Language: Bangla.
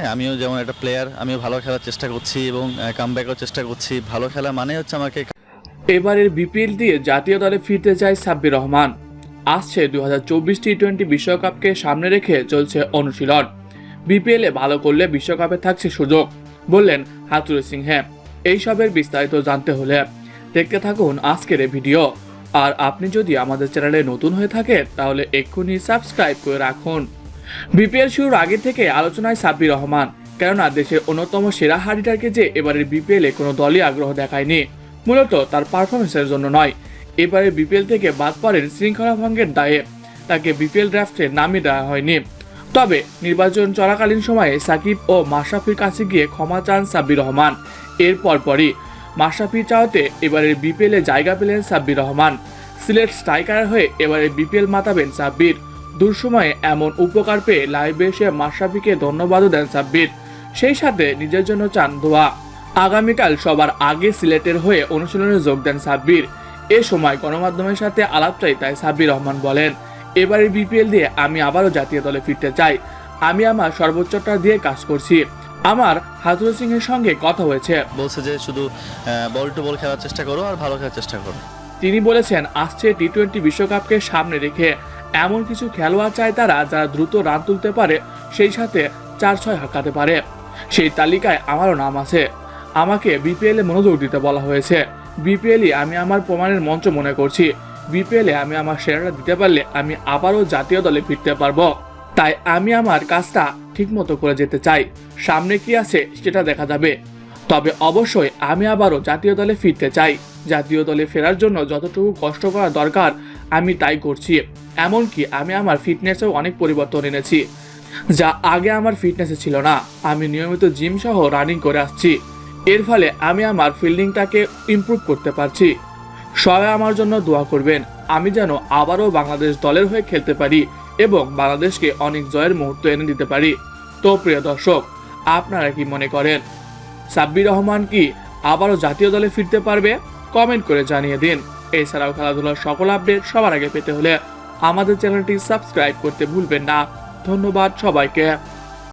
হ্যাঁ আমিও যেমন একটা প্লেয়ার আমিও ভালো খেলার চেষ্টা করছি এবং কাম চেষ্টা করছি। ভালো খেলা মানে হচ্ছে আমাকে এবারের বিপিএল দিয়ে জাতীয় দলে ফিরতে চায় সাব্বির রহমান। আসছে দু হাজার চব্বিশ টি টোয়েন্টি বিশ্বকাপকে সামনে রেখে চলছে অনুশীলন। বিপিএলে ভালো করলে বিশ্বকাপে থাকছে সুযোগ, বললেন হাতুরে সিংহে। এইসবের বিস্তারিত জানতে হলে দেখতে থাকুন আজকের ভিডিও। আর আপনি যদি আমাদের চ্যানেলে নতুন হয়ে থাকেন তাহলে এক্ষুনি সাবস্ক্রাইব করে রাখুন। বিপিএল শুরুর আগে থেকে আলোচনায় সাব্বির রহমান, কেননা দেশের অন্যতম সেরা হাডিটারকে যে এবারের বিপিএল এ কোনো দলই আগ্রহ দেখায়নি, মূলত তার পারফরমেন্সের জন্য নয়। এবারে বিপিএল থেকে বাদ পড়েন শৃঙ্খলা ভঙ্গের দায়ে, তাকে বিপিএল ড্রাফটে নামিয়ে দেওয়া হয়নি। তবে নির্বাচন চলাকালীন সময়ে সাকিব ও মাশরাফির কাছে গিয়ে ক্ষমা চান সাব্বির রহমান। এর পরপরই মাশরাফি চাওয়াতে এবারের বিপিএলে জায়গা পেলেন সাব্বির রহমান। সিলেট স্ট্রাইকার হয়ে এবারে বিপিএল মাতাবেন সাব্বির। দুঃসময়ে এমন উপকার পেয়ে লাইভে এসে মাশরাফিকে ধন্যবাদও দেন সাব্বির। সেই সাথে নিজের জন্য চান দোয়া। আগামীকাল সবার আগে সিলেটের হয়ে অনুশীলনে যোগ দেন সাব্বির। এ সময় গণমাধ্যমের সাথে আলাপটাই তাই সাব্বির রহমান বলেন এবারে বিপিএল দিয়ে আমি আবারও জাতীয় দলে ফিরতে চাই। আমি আমার সর্বোচ্চটা দিয়ে কাজ করছি। আমার হাতুর সিং এর সঙ্গে কথা হয়েছে। বলছে যে শুধু বল টু বল খেলার চেষ্টা করো আর ভালো খেলার চেষ্টা করো। তিনি বলেছেন আসছে টি টোয়েন্টি বিশ্বকাপকে সামনে রেখে। এমন কিছু খেলোয়াড় চায় তারা যারা দ্রুত রান তুলতে পারে, সেই সাথে চার ছয় হাঁকাতে পারে। সেই তালিকায় আমারও নাম আছে। আমাকে বিপিএল মনোযোগ দিতে বলা হয়েছে। বিপিএলই আমি আমার প্রমাণের মঞ্চ মনে করছি। বিপিএল আমি আমার সেরাটা দিতে পারলে আমি আবারও জাতীয় দলে ফিরতে পারব। তাই আমি আমার কাজটা ঠিকমতো করে যেতে চাই। সামনে কি আছে সেটা দেখা যাবে। তবে অবশ্যই আমি আবারও জাতীয় দলে ফিরতে চাই। জাতীয় দলে ফেরার জন্য যতটুকু কষ্ট করা দরকার, আমি তাই করছি। এমনকি আমি আমার ফিটনেসেও অনেক পরিবর্তন এনেছি। যা আগে আমার ফিটনেসে ছিল না। আমি নিয়মিত জিম সহ রানিং করে আসছি। এর ফলে আমি আমার ফিল্ডিংটাকে ইমপ্রুভ করতে পারছি। সবাই আমার জন্য দোয়া করবেন, আমি যেন আবারও বাংলাদেশ দলের হয়ে খেলতে পারি এবং বাংলাদেশকে অনেক জয়ের মুহূর্ত এনে দিতে পারি। তো প্রিয় দর্শক, আপনারা কি মনে করেন? সাব্বির রহমান কি আবারও জাতীয় দলে ফিরতে পারবে? কমেন্ট করে জানিয়ে দিন। এছাড়াও খেলাধুলার সকল আপডেট সবার আগে পেতে হলে আমাদের চ্যানেলটি সাবস্ক্রাইব করতে ভুলবেন না। ধন্যবাদ সবাইকে।